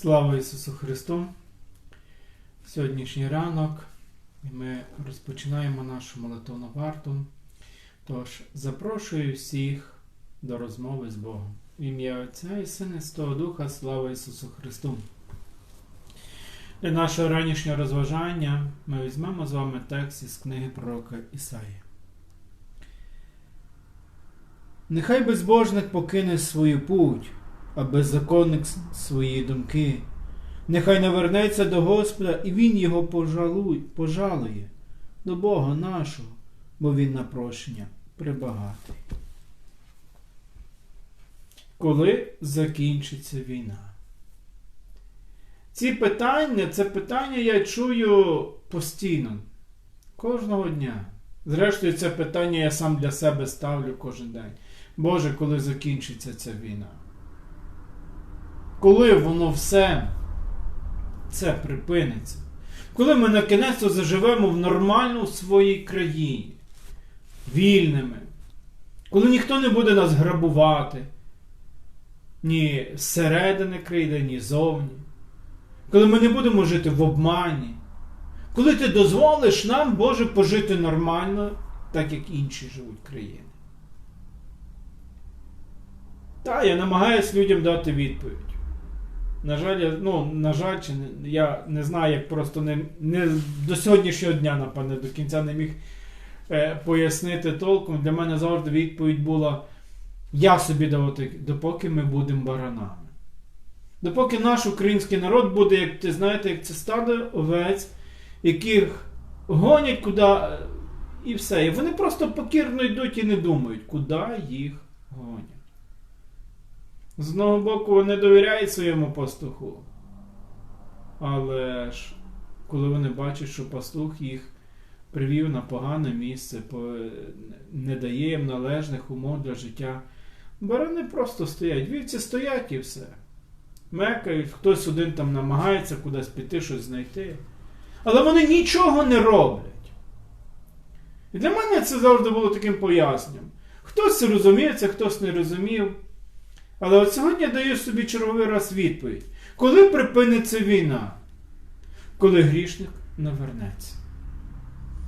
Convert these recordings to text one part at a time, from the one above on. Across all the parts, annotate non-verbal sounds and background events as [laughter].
Слава Ісусу Христу! Сьогоднішній ранок ми розпочинаємо нашу молитовну варту. Тож запрошую всіх до розмови з Богом. В ім'я Отця і Сина Святого Духа, слава Ісусу Христу! Для нашого ранішнього розважання ми візьмемо з вами текст із книги пророка Ісаї. Нехай безбожник покине свою путь, а беззаконник свої думки. Нехай навернеться до Господа, і Він його пожалуй, пожалує до Бога нашого, бо Він на прощення прибагатий. Коли закінчиться війна? Ці питання, це питання я чую постійно, кожного дня. Зрештою, це питання я сам для себе ставлю кожен день. Боже, коли закінчиться ця війна? Коли воно все це припиниться? Коли ми на кінець заживемо в нормальну своїй країні, вільними, коли ніхто не буде нас грабувати, ні зсередини країни, ні зовні, коли ми не будемо жити в обмані, коли ти дозволиш нам, Боже, пожити нормально, так як інші живуть країни. Та, я намагаюся людям дати відповідь. На жаль, я, ну, на жаль, чи не, я не знаю, як просто не, не до сьогоднішнього дня, напевне, до кінця не міг е, пояснити толком. Для мене завжди відповідь була: я собі давати, допоки ми будемо баранами. Допоки наш український народ буде, як ти знаєте, як це стадо овець, яких гонять куди, е, і все. І вони просто покірно йдуть і не думають, куди їх гонять. З одного боку, вони довіряють своєму пастуху. Але ж, коли вони бачать, що пастух їх привів на погане місце, не дає їм належних умов для життя, барани просто стоять. Вівці стоять і все. Мекають, хтось один там намагається кудись піти, щось знайти. Але вони нічого не роблять. І для мене це завжди було таким поясненням. Хтось розумів, це хтось не розумів. Але от сьогодні я даю собі черговий раз відповідь. Коли припиниться війна? Коли грішник навернеться.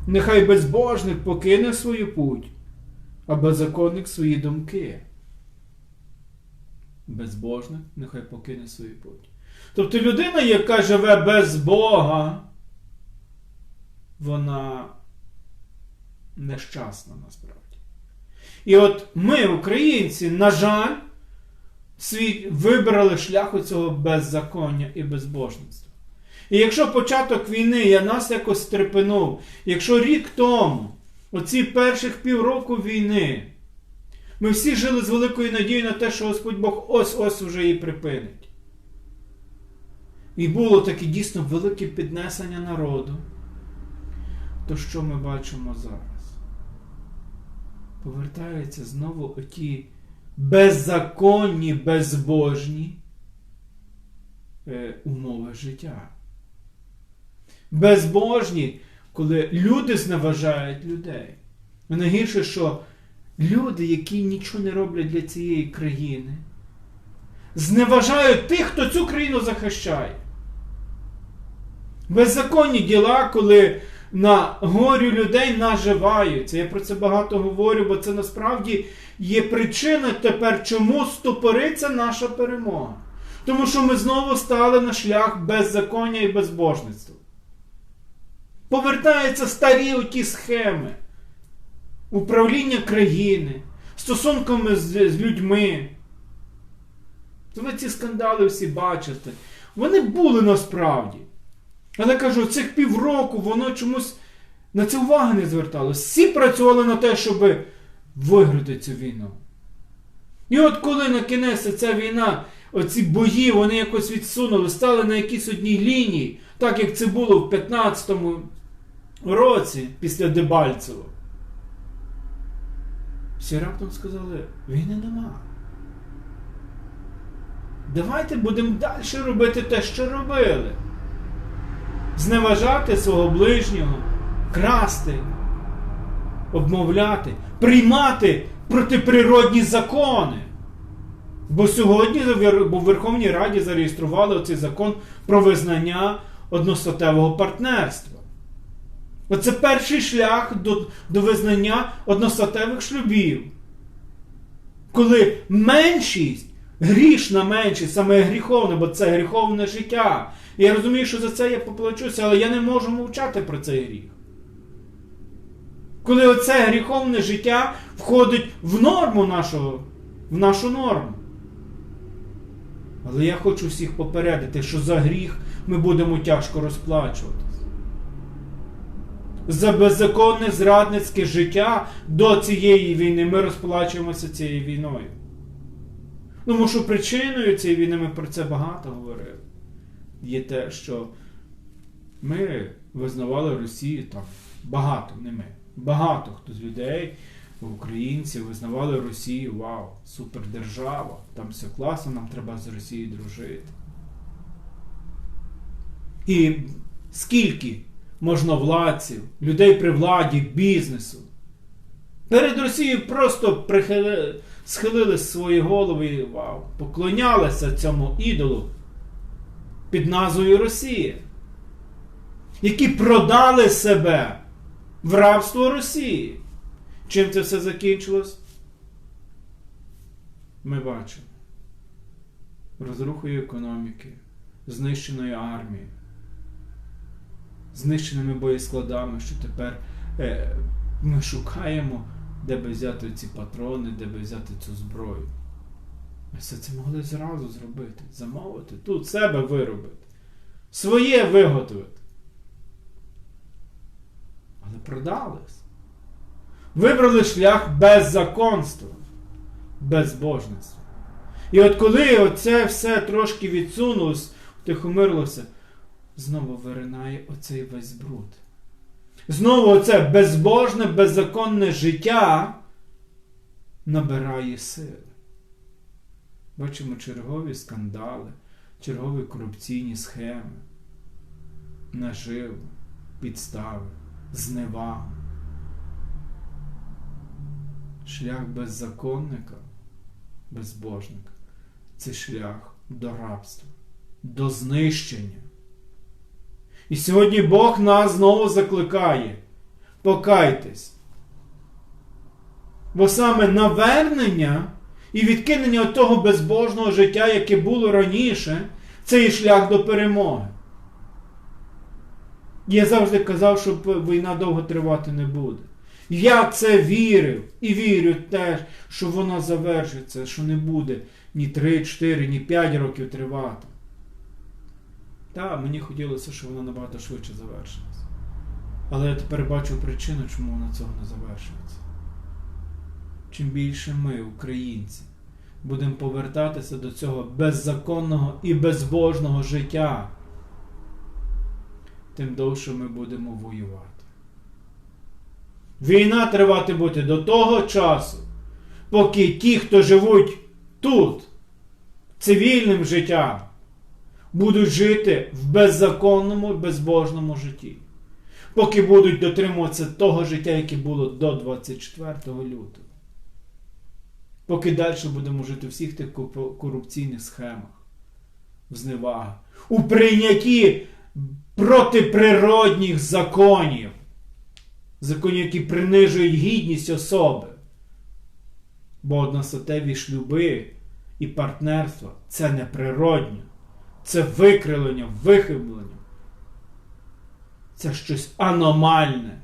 Нехай безбожник покине свою путь, а беззаконник свої думки. Безбожник нехай покине свою путь. Тобто людина, яка живе без Бога, вона нещасна насправді. І от ми, українці, на жаль, свій вибрали шлях цього беззаконня і безбожництва. І якщо початок війни я нас якось стрепенув, якщо рік тому, оці перших півроку війни, ми всі жили з великою надією на те, що Господь Бог ось-ось уже її припинить. І було таке дійсно велике піднесення народу. То що ми бачимо зараз? Повертаються знову оті беззаконні, безбожні е, умови життя. Безбожні, коли люди зневажають людей. І найгірше, що люди, які нічого не роблять для цієї країни, зневажають тих, хто цю країну захищає. Беззаконні діла, коли на горю людей наживаються. Я про це багато говорю, бо це насправді є причина тепер, чому стопориться наша перемога. Тому що ми знову стали на шлях беззаконня і безбожництва. Повертаються старі оті схеми управління країни, стосунками з, з людьми. То ви ці скандали всі бачите. Вони були насправді. Але кажу, цих півроку воно чомусь на це уваги не звертало. Всі працювали на те, щоб виграти цю війну. І от коли на кінець ця війна, оці бої, вони якось відсунули, стали на якійсь одній лінії, так як це було в 15-му році після Дебальцево. Всі раптом сказали, війни нема. Давайте будемо далі робити те, що робили. Зневажати свого ближнього, красти, обмовляти, приймати протиприродні закони. Бо сьогодні бо в Верховній Раді зареєстрували цей закон про визнання одностатевого партнерства. Оце перший шлях до, до визнання одностатевих шлюбів. Коли меншість, грішна меншість, саме гріховне, бо це гріховне життя. Я розумію, що за це я поплачуся, але я не можу мовчати про цей гріх. Коли оце гріховне життя входить в норму нашого, в нашу норму. Але я хочу всіх попередити, що за гріх ми будемо тяжко розплачуватись. За беззаконне зрадницьке життя до цієї війни ми розплачуємося цією війною. Тому що причиною цієї війни ми про це багато говорили. Є те, що ми визнавали Росію там багато, не ми. Багато хто з людей, українців, визнавали Росію, вау, супердержава, там все класно, нам треба з Росією дружити. І скільки можновладців, людей при владі, бізнесу перед Росією просто прихили, схилили свої голови і вау, поклонялися цьому ідолу під назвою Росія, які продали себе в рабство Росії. Чим це все закінчилось? Ми бачимо розрухою економіки, знищеною армією, знищеними боєскладами, що тепер е, ми шукаємо, де би взяти ці патрони, де би взяти цю зброю. Все це могли зразу зробити, замовити, тут себе виробити, своє виготовити. Але продались. Вибрали шлях беззаконства, безбожництва. І от коли оце все трошки відсунулось, втихомирилося, знову виринає оцей весь бруд. Знову оце безбожне, беззаконне життя набирає сили. Бачимо чергові скандали, чергові корупційні схеми, наживи, підстави, зневага. Шлях беззаконника, безбожника це шлях до рабства, до знищення. І сьогодні Бог нас знову закликає. Покайтесь. Бо саме навернення і відкинення того безбожного життя, яке було раніше, це і шлях до перемоги. Я завжди казав, що війна довго тривати не буде. Я це вірив і вірю теж, що вона завершиться, що не буде ні 3, 4, ні 5 років тривати. Так, мені хотілося, щоб вона набагато швидше завершилася. Але я тепер бачу причину, чому вона цього не завершується. Чим більше ми, українці, будемо повертатися до цього беззаконного і безбожного життя, тим довше ми будемо воювати. Війна тривати буде до того часу, поки ті, хто живуть тут, цивільним життям, будуть жити в беззаконному, і безбожному житті. Поки будуть дотримуватися того життя, яке було до 24 лютого. Поки далі будемо жити в всіх тих корупційних схемах, в зневагах, у прийнятті протиприродних законів, законів, які принижують гідність особи. Бо одностатеві шлюби і партнерство це неприродньо. Це викривлення, вихиблення. Це щось аномальне.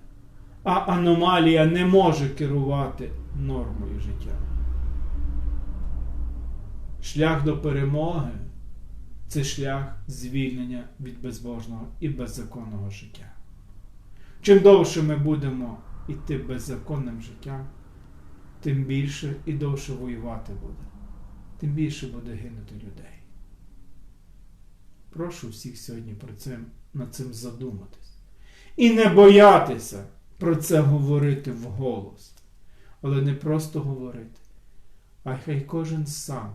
А аномалія не може керувати нормою життя. Шлях до перемоги це шлях звільнення від безбожного і беззаконного життя. Чим довше ми будемо йти беззаконним життям, тим більше і довше воювати буде, тим більше буде гинути людей. Прошу всіх сьогодні про це, над цим задуматись. І не боятися про це говорити вголос. Але не просто говорити, а хай кожен сам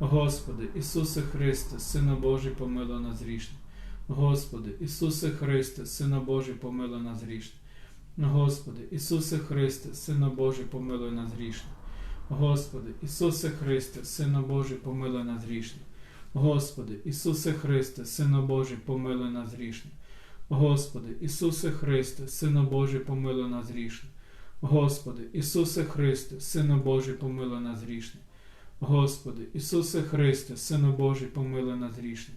Господи, Ісусе Христе, Сину Божий, помилуй нас грішних. Господи, Ісусе Христе, Сину Божий, помилуй нас грішних. Господи, Ісусе Христе, Сину Божий, помилуй нас грішних. Господи, Ісусе Христе, Сину Божий, помилуй нас грішних. Господи, Ісусе Христе, Сину Божий, помилуй нас грішних. Господи, Ісусе Христе, Сину Божий, помилуй нас грішних. Господи, Ісусе Христе, Сину Божий, помилуй нас грішних. Господи, Ісусе Христе, Сину Божий, помилуй нас грішних.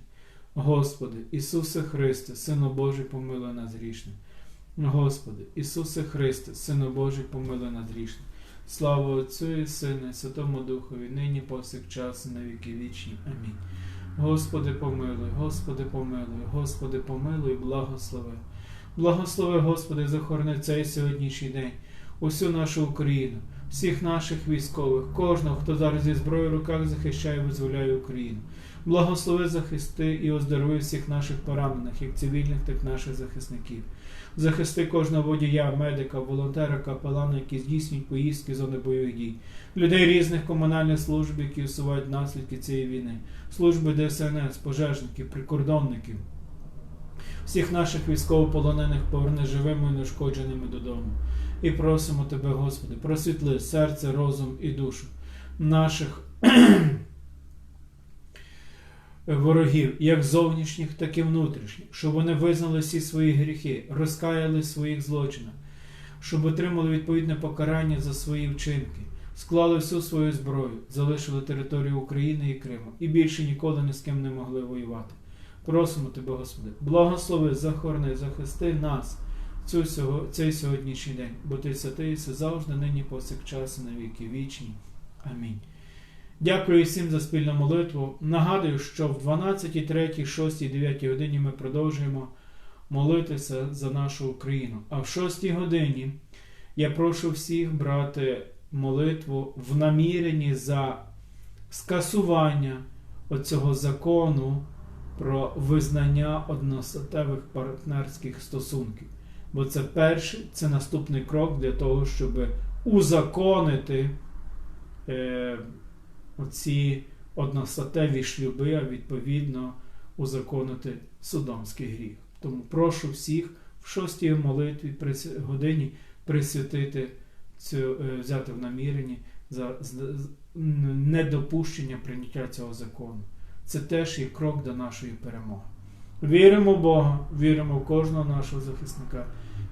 Господи, Ісусе Христе, Сину Божий, помилуй нас грішних. Господи, Ісусе Христе, Сину Божий, помилуй нас грішних. Слава Отцю і Сину, і Святому Духові, нині повсякчас, і на віки вічні. Амінь. Господи, помилуй, Господи, помилуй, Господи, помилуй, благослови. Благослови, Господи, захорони цей сьогоднішній день, усю нашу Україну, всіх наших військових, кожного, хто зараз зі зброєю в руках захищає і визволяє Україну. Благослови захисти і оздорови всіх наших поранених, як цивільних, так і наших захисників. Захисти кожного водія, медика, волонтера, капелана, які здійснюють поїздки зони бойових дій, людей різних комунальних служб, які усувають наслідки цієї війни, служби ДСНС, пожежників, прикордонників, всіх наших військовополонених поверни живими і неушкодженими додому. І просимо Тебе, Господи, просвітли серце, розум і душу наших [clears throat] ворогів, як зовнішніх, так і внутрішніх, щоб вони визнали всі свої гріхи, розкаяли своїх злочинах, щоб отримали відповідне покарання за свої вчинки, склали всю свою зброю, залишили територію України і Криму і більше ніколи ні з ким не могли воювати. Просимо Тебе, Господи, благослови, захорони, захисти нас цю, цей сьогоднішній день, бо Ти святий, завжди, нині повсякчас, і на віки вічні. Амінь. Дякую всім за спільну молитву. Нагадую, що в 12, 3, 6, 9 годині ми продовжуємо молитися за нашу Україну. А в 6 годині я прошу всіх брати молитву в наміренні за скасування оцього закону про визнання одностатевих партнерських стосунків. Бо це перший, це наступний крок для того, щоб узаконити. Е, оці одностатеві шлюби, а відповідно узаконити судомський гріх. Тому прошу всіх в шостій молитві прис- годині присвятити цю, е, взяти в наміренні за недопущення прийняття цього закону. Це теж є крок до нашої перемоги. Віримо в Бога, віримо в кожного нашого захисника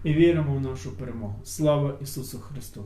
і віримо в нашу перемогу. Слава Ісусу Христу!